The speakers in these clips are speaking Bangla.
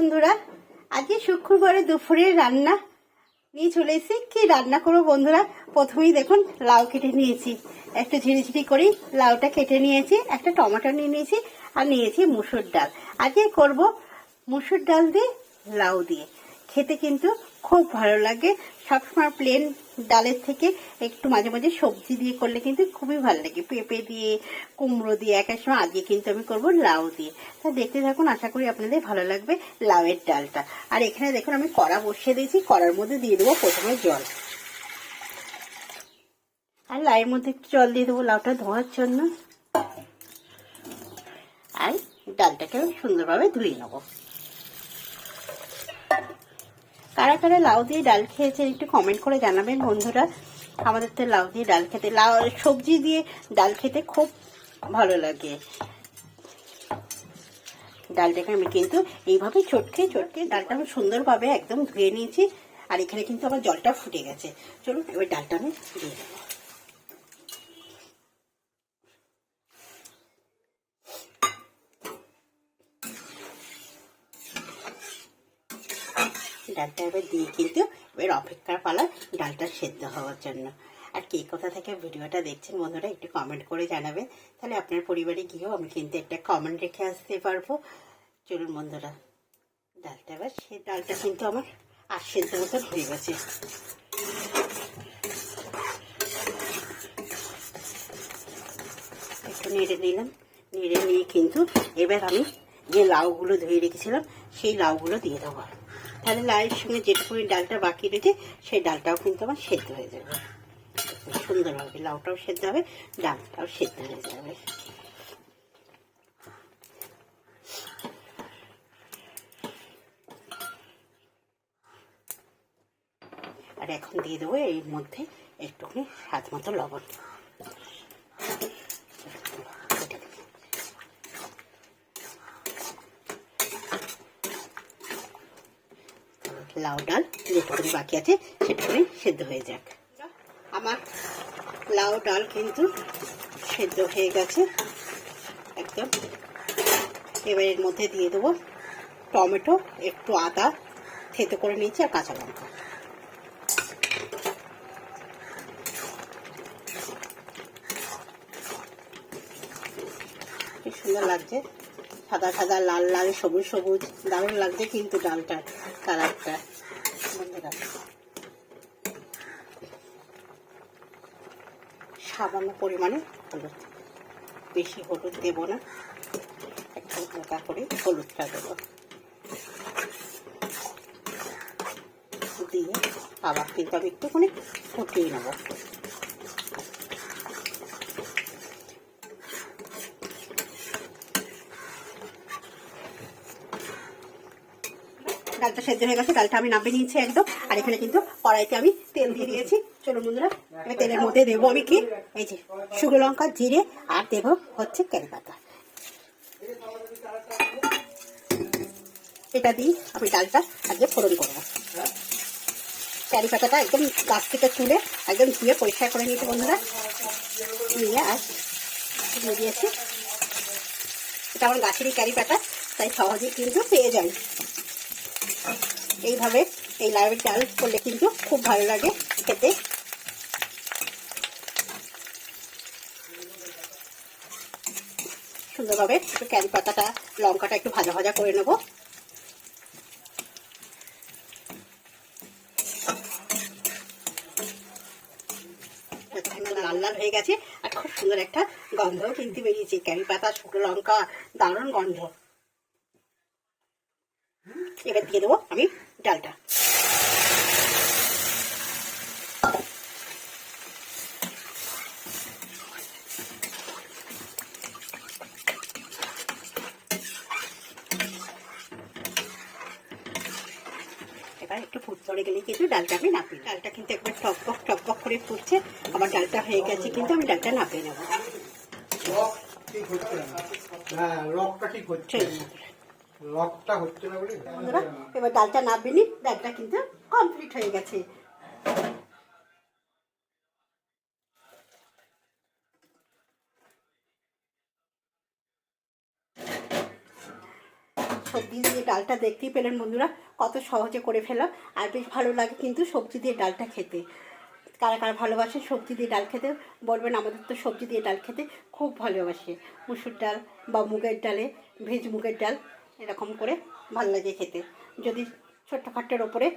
বন্ধুরা? আজকে শুক্রবারে দুপুরের রান্না নিয়ে চলে এসেছি। কি রান্না করব বন্ধুরা? প্রথমেই দেখুন, লাউ কেটে নিয়েছি। একটু ঝিরিঝিরি করে, লাউটা কেটে নিয়েছি, একটা টমেটো নিয়ে নিয়েছি, আর নিয়েছি মুসুর ডাল। আজকে করব মুসুর ডাল দিয়ে লাউ দিয়ে। খেতে কিন্তু খুব ভালো লাগে। সবসময় প্লেন ডালের থেকে একটু মাঝে মাঝে সবজি দিয়ে করলে কিন্তু খুবই ভালো লাগে। পেঁপে দিয়ে, কুমড়ো দিয়ে, এক এক সময় আজকে কিন্তু আমি করব লাউ দিয়ে। তা দেখতে থাকুন, আশা করি আপনাদের ভালো লাগবে লাউয়ের ডালটা। আর এখানে দেখুন, আমি কড়া বসিয়ে দিয়েছি, কড়ার মধ্যে দিয়ে দেবো প্রথমে জল। আর লাউয়ের মধ্যে একটু জল দিয়ে দেবো লাউটা ধোয়ার জন্য। আর ডালটাকে আমি সুন্দরভাবে ধুয়ে নেব। কারা কারা লাউ দিয়ে ডাল খেয়েছেন একটু কমেন্ট করে জানাবেন বন্ধুরা। আমাদের তো লাউ দিয়ে ডাল খেতে, লাউ, সবজি দিয়ে ডাল খেতে খুব ভালো লাগে। ডালটাকে আমি কিন্তু এইভাবে চটকে চটকে ডালটা আমি সুন্দরভাবে একদম ধুয়ে নিয়েছি। আর এখানে কিন্তু আমার জলটা ফুটে গেছে। চলুন এবার ডালটা আমি দিয়ে দেবো ডালটা এবার দিয়ে কিন্তু এবার অপেক্ষার পালা ডালটা সেদ্ধ হওয়ার জন্য। আর কে কোথা থেকে ভিডিওটা দেখছেন বন্ধুরা একটু কমেন্ট করে জানাবেন। তাহলে আপনার পরিবারে গিয়েও আমি কিন্তু একটা কমেন্ট রেখে আসতে পারব। চলুন বন্ধুরা, ডালটা এবার সে ডালটা কিন্তু আমার আর সেদ্ধ মতো হয়ে গেছে। একটু নেড়ে নিলাম। নেড়ে নিয়ে কিন্তু এবার আমি যে লাউগুলো ধুয়ে রেখেছিলাম, সেই লাউগুলো দিয়ে দেবো। তাহলে লাইয়ের সঙ্গে যেটুকুনি ডালটা বাকি রয়েছে, সেই ডালটাও কিন্তু আমার সেদ্ধ হয়ে যাবে। সুন্দর হবে লাউটাও সেদ্ধ হবে, ডালটাও সেদ্ধ হয়ে যাবে। আর এখন দিয়ে দেবো এর মধ্যে একটুখানি স্বাদ মতো লবণ। লাউ ডাল, যেটুকুনি বাকি আছে সেটুকুনি সেদ্ধ হয়ে যাক। আমার লাউ ডাল কিন্তু সেদ্ধ হয়ে গেছে। একদম। এবার এর মধ্যে দিয়ে দেবো টমেটো, একটু আদা থেতো করে নিয়েছি আর কাঁচা লঙ্কা। কি সুন্দর লাগছে। সাদা সাদা, লাল লাল, সবুজ সবুজ, দারুণ লাগছে কিন্তু ডালটার। কালারটা বন্ধুরা। সামান্য পরিমাণে হলুদ। বেশি হলুদ দেব না। একটু হালকা করে হলুদটা দেবো। দিয়ে আবার কিন্তু আমি একটুখানি ফুটিয়ে নেব। ডালটা সেদ্ধ হয়ে গেছে, ডালটা আমি নামিয়ে নিয়েছি একদম। আর এখানে কিন্তু কড়াইতে আমি তেল দিয়ে দিয়েছি। চলুন বন্ধুরা, এবার তেলের মধ্যে দেবো আমি কি? এই যে শুকনো লঙ্কা, জিরে, আর দেবো হচ্ছে কারি পাতা। এটা দিয়ে আমি ডালটা আজকে ফোড়ন করব। কারি পাতাটা একদম গাছ থেকে তুলে একদম ধুয়ে পরিষ্কার করে নিয়েছি বন্ধুরা। নিয়ে আর দিয়ে দিয়েছি। এটা আমার গাছেরই ক্যারি পাতা, তাই সহজেই কিন্তু পেয়ে যায়। এইভাবে এই লাউয়ের ডাল করলে কিন্তু খুব ভালো লাগে খেতে। সুন্দরভাবে একটু ক্যারি পাতাটা, লঙ্কাটা একটু ভাজা ভাজা করে নেব। লাল লাল হয়ে গেছে আর খুব সুন্দর একটা গন্ধ কিন্তু বেরিয়েছে। ক্যারি পাতা, শুকনো লঙ্কা, দারুণ গন্ধ। এবার দিয়ে দেবো আমি ডালটা। এবার একটু ফুট চড়ে গেলে কিন্তু ডালটা আমি নাপি ডালটা কিন্তু একবার টকবক টকবক করে ফুটছে। আমার ডালটা হয়ে গেছে কিন্তু আমি ডালটা নাপিয়ে নেব। হ্যাঁ রকটা ঠিক হচ্ছে। হচ্ছে না বলে? বন্ধুরা, এবার ডালটা নিই ডালটা কিন্তু কমপ্লিট হয়ে গেছে। সবজি দিয়ে ডালটা দেখতেই পেলেন বন্ধুরা, কত সহজে করে ফেলা। আর বেশ ভালো লাগে কিন্তু সবজি দিয়ে ডালটা খেতে। কারা কারা ভালোবাসে সবজি দিয়ে ডাল খেতে, বলবেন আমাদের তো সবজি দিয়ে ডাল খেতে খুব ভালোবাসে। মুসুর ডাল বা মুগের ডালে ভেজ মুগের ডাল এরকম করে ভালো লাগে খেতে। যদি ছোট্ট ছোট্টখাট্টের ওপরে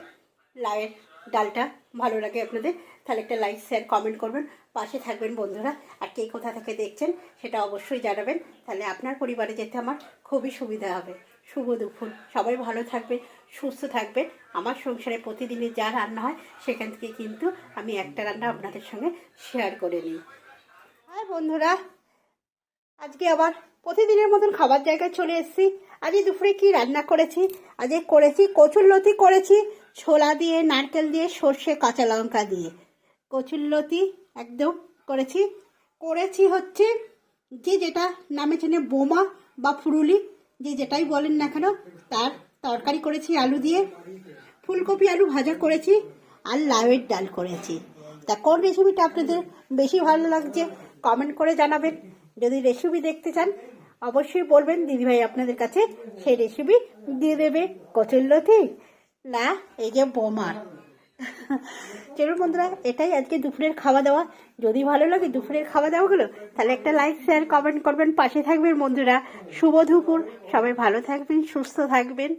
লাউয়ের ডালটা ভালো লাগে আপনাদের, তাহলে একটা লাইক শেয়ার কমেন্ট করবেন। পাশে থাকবেন বন্ধুরা। আর কে কোথা থেকে দেখছেন সেটা অবশ্যই জানাবেন। তাহলে আপনার পরিবারে যেতে আমার খুবই সুবিধা হবে। শুভ দুপুর। সবাই ভালো থাকবে সুস্থ থাকবে আমার সংসারে প্রতিদিনই যা রান্না হয় সেখান থেকে কিন্তু আমি একটা রান্না আপনাদের সঙ্গে শেয়ার করে নিই। আর বন্ধুরা, আজকে আবার প্রতিদিনের মতন খাবার জায়গায় চলে এসেছি। আজকে দুপুরে কি রান্না করেছি? আজকে করেছি কচুর লতি করেছি, ছোলা দিয়ে, নারকেল দিয়ে, সর্ষে, কাঁচা লঙ্কা দিয়ে। কচুর লতি একদম করেছি। করেছি হচ্ছে যে যেটা নামে চেনে বোমা বা ফুরুলি, যে যেটাই বলেন না কেন, তার তরকারি করেছি আলু দিয়ে। ফুলকপি আলু ভাজা করেছি আর লাউয়ের ডাল করেছি। তা কোন রেসিপিটা আপনাদের বেশি ভালো লাগছে কমেন্ট করে জানাবেন। যদি রেসিপি দেখতে চান অবশ্যই বলবেন, দিদিভাই আপনাদের কাছে সেই রেসিপি দিয়ে দেবে কচুল্লতি না, এই যে বোমার চলুন বন্ধুরা, এটাই আজকে দুপুরের খাওয়া দাওয়া যদি ভালো লাগে দুপুরের খাওয়া দাওয়াগুলো তাহলে একটা লাইক শেয়ার কমেন্ট করবেন। পাশে থাকবেন বন্ধুরা। শুভ দুপুর। সবাই ভালো থাকবেন, সুস্থ থাকবেন।